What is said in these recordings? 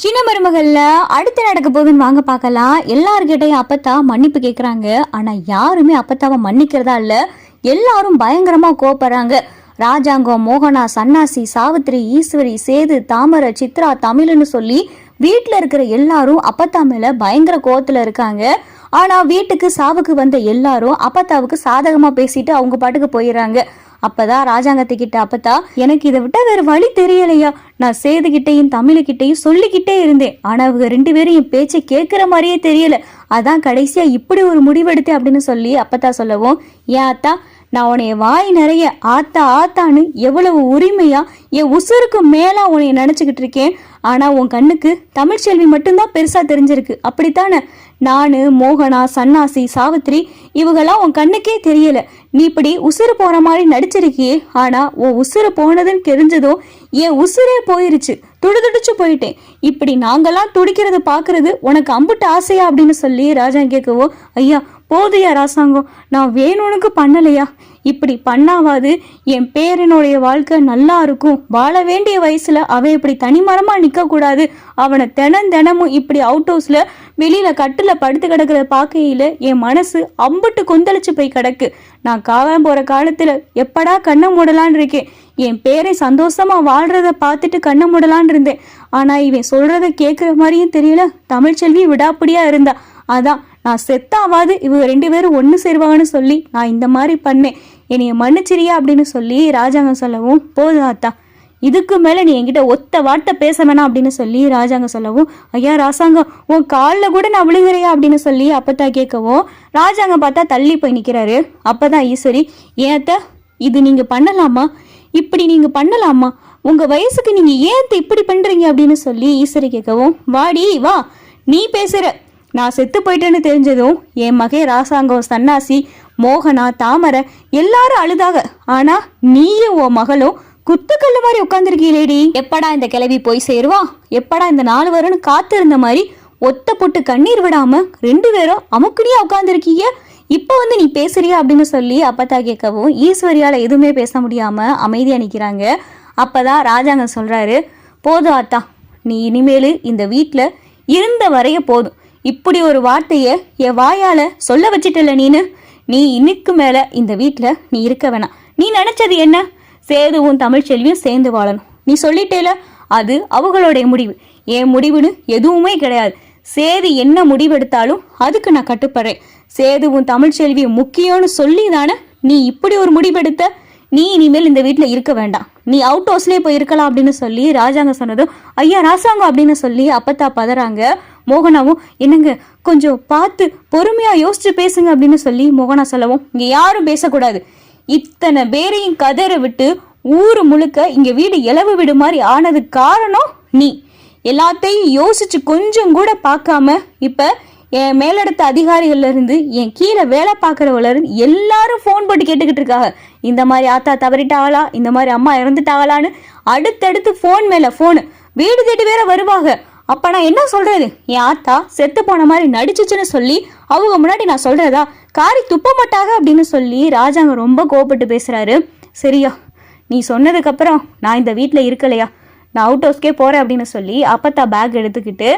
சின்ன மருமகள்ல அடுத்து நடக்க போகுதுன்னு வாங்க பார்க்கலாம். எல்லார்கிட்டையும் அப்பத்தா மன்னிப்பு கேட்குறாங்க ஆனா யாருமே அப்பத்தாவை மன்னிக்கிறதா இல்ல. எல்லாரும் பயங்கரமா கோபப்படுறாங்க ராஜாங்கம் மோகனா சன்னாசி சாவித்திரி ஈஸ்வரி சேது தாமரை சித்ரா தமிழ்னு சொல்லி வீட்டில் இருக்கிற எல்லாரும் அப்பத்தா மேல பயங்கர கோபத்தில் இருக்காங்க. ஆனா வீட்டுக்கு சாவுக்கு வந்த எல்லாரும் அப்பத்தாவுக்கு சாதகமா பேசிட்டு அவங்க பாட்டுக்கு போயிடுறாங்க. அப்பதான் ராஜாங்கத்துக்கிட்ட அப்பத்தா எனக்கு இதை விட்டா வேற வழி தெரியலையா? நான் சேதுகிட்டையும் தமிழுக்கிட்டையும் சொல்லிக்கிட்டே இருந்தேன். ஆனா அவங்க ரெண்டு பேரும் என் பேச்சை கேட்குற மாதிரியே தெரியல. அதான் கடைசியா இப்படி ஒரு முடிவெடுத்தேன் அப்படின்னு சொல்லி அப்பத்தா சொல்லவும் ஏன் அத்தா நான் உன்னைய வாய் நிறைய ஆத்தா ஆத்தான்னு எவ்வளவு உரிமையா என் உசுருக்கு மேலா உன்னைய நினைச்சுக்கிட்டு இருக்கேன். ஆனா உன் கண்ணுக்கு தமிழ்ச்செல்வி மட்டும்தான் பெருசா தெரிஞ்சிருக்கு. அப்படித்தானே? நானு மோகனா சன்னாசி சாவித்ரி இவங்கெல்லாம் உன் கண்ணுக்கே தெரியல. நீ இப்படி உசுறு போற மாதிரி நடிச்சிருக்கியே. ஆனா உன் உசுறு போனதுன்னு தெரிஞ்சதும் என் உசுரே போயிருச்சு. துடுதுடிச்சு போயிட்டேன். இப்படி நாங்கெல்லாம் துடிக்கிறத பாக்குறது உனக்கு அம்புட்டு ஆசையா அப்படின்னு சொல்லி ராஜா கேட்கவும் ஐயா போதையா ராசாங்கம் நான் வேணும்னுக்கு பண்ணலையா? இப்படி பண்ணாவாது என் பேரனுடைய வாழ்க்கை நல்லா இருக்கும். வாழ வேண்டிய வயசுல அவன் இப்படி தனிமரமா நிக்க கூடாது அவனை தினம் தினமும் இப்படி அவுட் ஹவுஸ்ல வெளியில கட்டுல படுத்து கிடக்கிறத பாக்கையில என் மனசு அம்புட்டு கொந்தளிச்சு போய் கிடக்கு. நான் காவன் போற காலத்துல எப்படா கண்ணை மூடலான்னு இருக்கேன். என் பேரை சந்தோஷமா வாழ்றத பார்த்துட்டு கண்ணை மூடலான் இருந்தேன். ஆனா இவன் சொல்றத கேட்குற மாதிரியும் தெரியல. தமிழ்ச்செல்வி விடாப்பிடியா இருந்தா. அதான் நான் செத்தாவாது இவங்க ரெண்டு பேரும் ஒன்று சேருவாங்கன்னு சொல்லி நான் இந்த மாதிரி பண்ணேன். என்னைய மன்னிச்சிரியா அப்படின்னு சொல்லி ராஜாங்கம் சொல்லவும் போதும் அத்தா. இதுக்கு மேலே நீ என்கிட்ட ஒத்த வார்த்தை பேச வேணாம் அப்படின்னு சொல்லி ராஜாங்கம் சொல்லவும் ஐயா ராசாங்கம் உன் காலில் கூட நான் விழுகிறையா அப்படின்னு சொல்லி அப்பத்தா கேட்கவும் ராஜாங்கம் பார்த்தா தள்ளி போய் நிற்கிறாரு அப்போ தான் ஈஸ்வரி ஏத்த இது நீங்கள் பண்ணலாமா? இப்படி நீங்கள் பண்ணலாமா? உங்கள் வயசுக்கு நீங்கள் ஏன் இப்படி பண்ணுறீங்க அப்படின்னு சொல்லி ஈஸ்வரி கேட்கவும் வாடி வா. நீ பேசுகிற நான் செத்து போயிட்டேன்னு தெரிஞ்சதும் என் மகே ராசாங்கம் சன்னாசி மோகனா தாமரை எல்லாரும் அழுதாக ஆனா நீயும் உன் மகளும் குத்துக்கல்லு மாதிரி உட்காந்துருக்கீங்களேடி எப்படா இந்த கிளவி போய் சேருவா? எப்படா இந்த நாலு வரும்னு காத்திருந்த மாதிரி ஒத்த பொட்டு கண்ணீர் விடாம ரெண்டு பேரும் அமுக்குனியா உட்காந்துருக்கீங்க இப்போ வந்து நீ பேசுறியா அப்படின்னு சொல்லி அப்பத்தா கேட்கவும் ஈஸ்வரியால எதுவுமே பேச முடியாம அமைதியா நிக்கிறாங்க. அப்பதான் ராஜாங்க சொல்றாரு போதும் அத்தா நீ இனிமேல் இந்த வீட்டில் இருந்த வரைய போதும். இப்படி ஒரு வார்த்தையை என் வாயால் சொல்ல வச்சிட்டல நீனு? நீ இன்னைக்கு மேலே இந்த வீட்டில் நீ இருக்க வேணாம் நீ நினச்சது என்ன? சேதுவும் தமிழ்ச்செல்வியும் சேர்ந்து வாழணும். நீ சொல்லிட்டேல அது அவங்களுடைய முடிவு. என் முடிவுன்னு எதுவுமே கிடையாது. சேது என்ன முடிவெடுத்தாலும் அதுக்கு நான் கட்டுப்படுறேன். சேதுவும் தமிழ்ச்செல்வியும் முக்கியம்னு சொல்லி தானே நீ இப்படி ஒரு முடிவெடுத்த? நீ இனிமேல் இந்த வீட்டில் இருக்க வேண்டாம். நீ அவுட் ஹவுஸ்லேயே போய் இருக்கலாம் அப்படின்னு சொல்லி ராஜாங்க சொன்னதும் ஐயா ராசாங்கம் அப்படின்னு சொல்லி அப்பத்தா பதறாங்க. மோகனாவும் என்னங்க கொஞ்சம் பார்த்து பொறுமையா யோசிச்சு பேசுங்க அப்படின்னு சொல்லி மோகனா சொல்லவும் இங்க யாரும் பேசக்கூடாது. இத்தனை பேரையும் கதற விட்டு ஊர் முழுக்க இங்க வீடு இளவு வீடு மாதிரி ஆனது காரணம் நீ. எல்லாத்தையும் யோசிச்சு கொஞ்சம் கூட பார்க்காம இப்ப என் மேலடுத்த அதிகாரிகள்ல இருந்து என் கீழே வேலை பார்க்குறவங்கள இருந்து எல்லாரும் ஃபோன் போட்டு கேட்டுக்கிட்டு இருக்காங்க. இந்த மாதிரி ஆத்தா தவறிட்டாங்களா இந்த மாதிரி அம்மா இறந்துட்டாங்களான்னு அடுத்தடுத்து ஃபோன் மேல ஃபோனு வீடு தேடி வேற வருவாங்க. அப்ப நான் என்ன சொல்றது? என் ஆத்தா செத்து போன மாதிரி நடிச்சுச்சுன்னு சொல்லி அவங்க முன்னாடி நான் சொல்றதா? காரி துப்ப மாட்டாங்க அப்படின்னு சொல்லி ராஜாங்க ரொம்ப கோபப்பட்டு பேசுறாரு. சரியா நீ சொன்னதுக்கு அப்புறம் நான் இந்த வீட்டில் இருக்கலையா? நான் அவுட் ஹவுஸ்க்கே போறேன் அப்படின்னு சொல்லி அப்பத்தா பேக் எடுத்துக்கிட்டு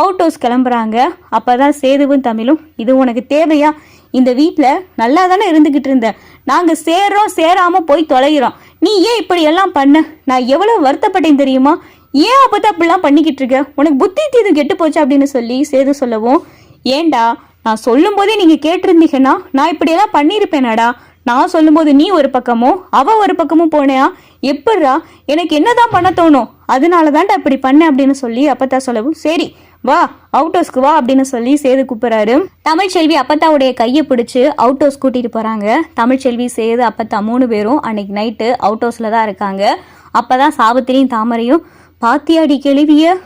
அவுட் ஹவுஸ் கிளம்புறாங்க. அப்பதான் சேதுவும் தமிழும் இது உனக்கு தேவையா? இந்த வீட்டில் நல்லா தானே இருந்துக்கிட்டு இருந்த? நாங்கள் சேர்றோம் சேராம போய் தொலைகிறோம். நீ ஏன் இப்படி எல்லாம் பண்ண? நான் எவ்வளவு வருத்தப்பட்டேன் தெரியுமா? ஏன் அப்போ அப்படிலாம் பண்ணிக்கிட்டு இருக்க? உனக்கு புத்தி தீது கெட்டு போச்சு அப்படின்னு சொல்லி சேது சொல்லவும் ஏண்டா நான் சொல்லும் போதே கேட்டிருந்தீங்கன்னா நான் இப்படியெல்லாம் பண்ணியிருப்பேனாடா. நான் சொல்லும்போது நீ ஒரு பக்கமும் அவ ஒரு பக்கமும் போனியா? எப்பட்றா? எனக்கு என்னதான் பண்ண தோணும்? அதனால தான்டா இப்படி பண்ணேன் அப்படின்னு சொல்லி அப்பத்தா சொல்லவும் சரி வா அவுட் ஹவுஸ்க்கு வா அப்படின்னு சொல்லி சேது கூப்பிட்றாரு. தமிழ்ச்செல்வி அப்பத்தாவுடைய கையை பிடிச்சி அவுட் ஹவுஸ் கூட்டிட்டு போறாங்க. தமிழ்ச்செல்வி சேது அப்பத்தா மூணு பேரும் அன்னைக்கு நைட்டு அவுட் ஹவுஸ்ல தான் இருக்காங்க. அப்பதான் சாவித்திரியும் தாமரையும் பாத்தியாடி கேள்விய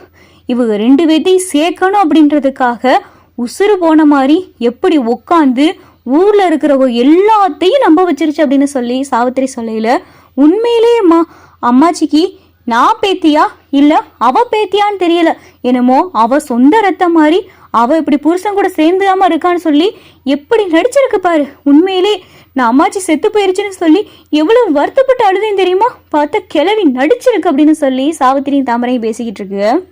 இவங்க ரெண்டு பேர்த்தையும் சேர்க்கணும் அப்படின்றதுக்காக உசுறு போன மாதிரி எப்படி உட்காந்து ஊரில் இருக்கிறவங்க எல்லாத்தையும் நம்ப வச்சிருச்சு அப்படின்னு சொல்லி சாவித்திரி சொல்லையில உண்மையிலேயேம்மா அம்மாச்சிக்கு நான் பேத்தியா? இல்லை அவ பேத்தியான்னு தெரியல. என்னமோ அவ சொந்த ரத்தம் மாதிரி அவள் இப்படி புருஷன் கூட சேர்ந்துடாமல் இருக்கான்னு சொல்லி எப்படி நடிச்சிருக்கு பாரு. உண்மையிலே நான் அம்மாச்சி செத்து போயிருச்சுன்னு சொல்லி எவ்வளோ வருத்தப்பட்டு அழுதேன் தெரியுமா? பார்த்தா கிளவி நடிச்சிருக்கு அப்படின்னு சொல்லி சாவித்திரியும் தாமரையும் பேசிக்கிட்டு இருக்கு.